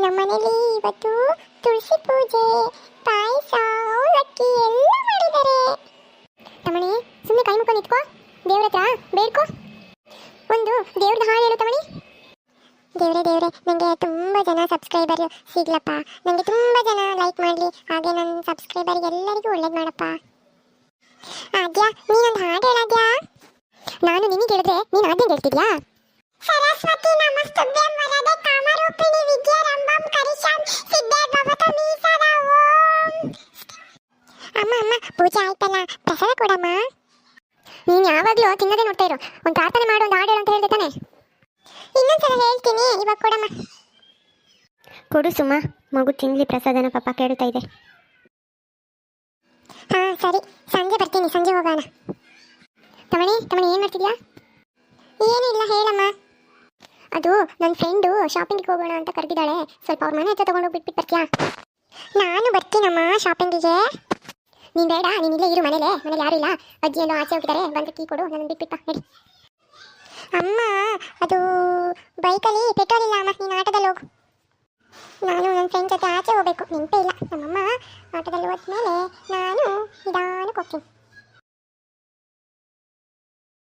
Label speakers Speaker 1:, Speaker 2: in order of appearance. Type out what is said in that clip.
Speaker 1: ನಮ್ಮನೇಲಿ ಇವತ್ತು ತುಳಸಿ ಪೂಜೆ, ಪಾಯಸ, ಅವಲಕ್ಕಿ ಎಲ್ಲ ಮಾಡಿದ್ದಾರೆ. ತಮಣಿ ಸುಮ್ಮನೆ ಕೈ ಮುಖ ನಿಂತ್ಕೋ. ದೇವ್ರ ಹತ್ರ ಬೇಡ್ಕೋ. ಒಂದು ದೇವ್ರದ ಹಾಡು ಹೇಳು ತಮಣಿ ದೇವ್ರೆ ದೇವ್ರೆ ನನಗೆ ತುಂಬ ಜನ ಸಬ್ಸ್ಕ್ರೈಬರ್ ಸಿಗ್ಲಪ್ಪ. ನನಗೆ ತುಂಬ ಜನ ಲೈಕ್ ಮಾಡಲಿ. ಹಾಗೆ ನನ್ನ ಸಬ್ಸ್ಕ್ರೈಬರ್ ಎಲ್ಲರಿಗೂ ಒಳ್ಳೇದು ಮಾಡಪ್ಪ. ಆದ್ಯಾ, ನೀನೊಂದು ಹಾಡು ಹೇಳಾದ್ಯಾ ನಾನು ನಿನಗೆ ಹೇಳಿದ್ರೆ ನೀನು ಆದ್ಯ ಹೇಳ್ತಿದ್ಯಾ ಸರಸ್ವತಿ ನಮಸ್ತುಭ್ಯಂ ವರದೆ. ಅಮ್ಮ ಅಮ್ಮ ಪೂಜೆ ಆಯ್ತಲ್ಲ? ಪ್ರಸಾದ ಕೊಡಮ್ಮ. ನೀನು ಯಾವಾಗಲೂ ತಿನ್ನದೇ ನೋಡ್ತಾ ಇರು. ಒಂದು ಪ್ರಾರ್ಥನೆ ಮಾಡು ಒಂದು ಹಾಡು ಹೇಳು ಅಂತ ಹೇಳ್ತಾನೆ ಇನ್ನೊಂದ್ಸಲ ಹೇಳ್ತೀನಿ ಇವಾಗ ಕೊಡಮ್ಮ.
Speaker 2: ಕೊಡು ಸುಮ್ಮ ಮಗು ತಿನ್ಲಿ ಪ್ರಸಾದನ ಪಾಪ ಕೇಳ್ತಾ ಇದೆ.
Speaker 1: ಹಾ ಸರಿ. ಸಂಜೆ ಬರ್ತೀನಿ ಸಂಜೆ ಹೋಗೋಣ. ತಮಣಿ ತಮಣಿ ಏನು ಮಾಡ್ತಿದ್ಯಾ? ಏನಿಲ್ಲ ಹೇಳಮ್ಮ. ಅದು ನನ್ನ ಫ್ರೆಂಡು ಶಾಪಿಂಗಿಗೆ ಹೋಗೋಣ ಅಂತ ಕರೆದಿದ್ದಾಳೆ. ಸ್ವಲ್ಪ ಅವ್ರ ಮನೆ ಹತ್ರ ತಗೊಂಡೋಗಿ ಬಿಟ್ಬಿಟ್ಟು ಬರ್ತೀಯಾ? ನಾನು ಬರ್ತೀನಮ್ಮ ಶಾಪಿಂಗಿಗೆ ನೀನು ಬೇಡ, ನೀನು ಇಲ್ಲೇ ಇರು ಮನೇಲೆ. ಮನೇಲಿ ಯಾರು ಇಲ್ಲ. ಅಜ್ಜಿ ಎಲ್ಲೋ ಆಚೆ ಹೋಗಿದ್ದಾರೆ. ಬಂದು ಕೀ ಕೊಡು ನನ್ನ ಬಿಟ್ಬಿಟ್ಟ ನಡಿ. ಅಮ್ಮ, ಅದು ಬೈಕಲ್ಲಿ ಪೆಟ್ರೋಲ್ ಇಲ್ಲ ಅಮ್ಮ. ನೀನು ಆಟೋದಲ್ಲಿ ಹೋಗು. ನಾನು ನನ್ನ ಫ್ರೆಂಡ್ ಜೊತೆ ಆಚೆ ಹೋಗ್ಬೇಕು. ನೆನಪೇ ಇಲ್ಲ. ನಮ್ಮಮ್ಮ ಆಟೋದಲ್ಲಿ ಹೋದ್ಮೇಲೆ ನಾನು ನಿಧಾನಕ್ಕೆ ಹೋಗ್ತೀನಿ.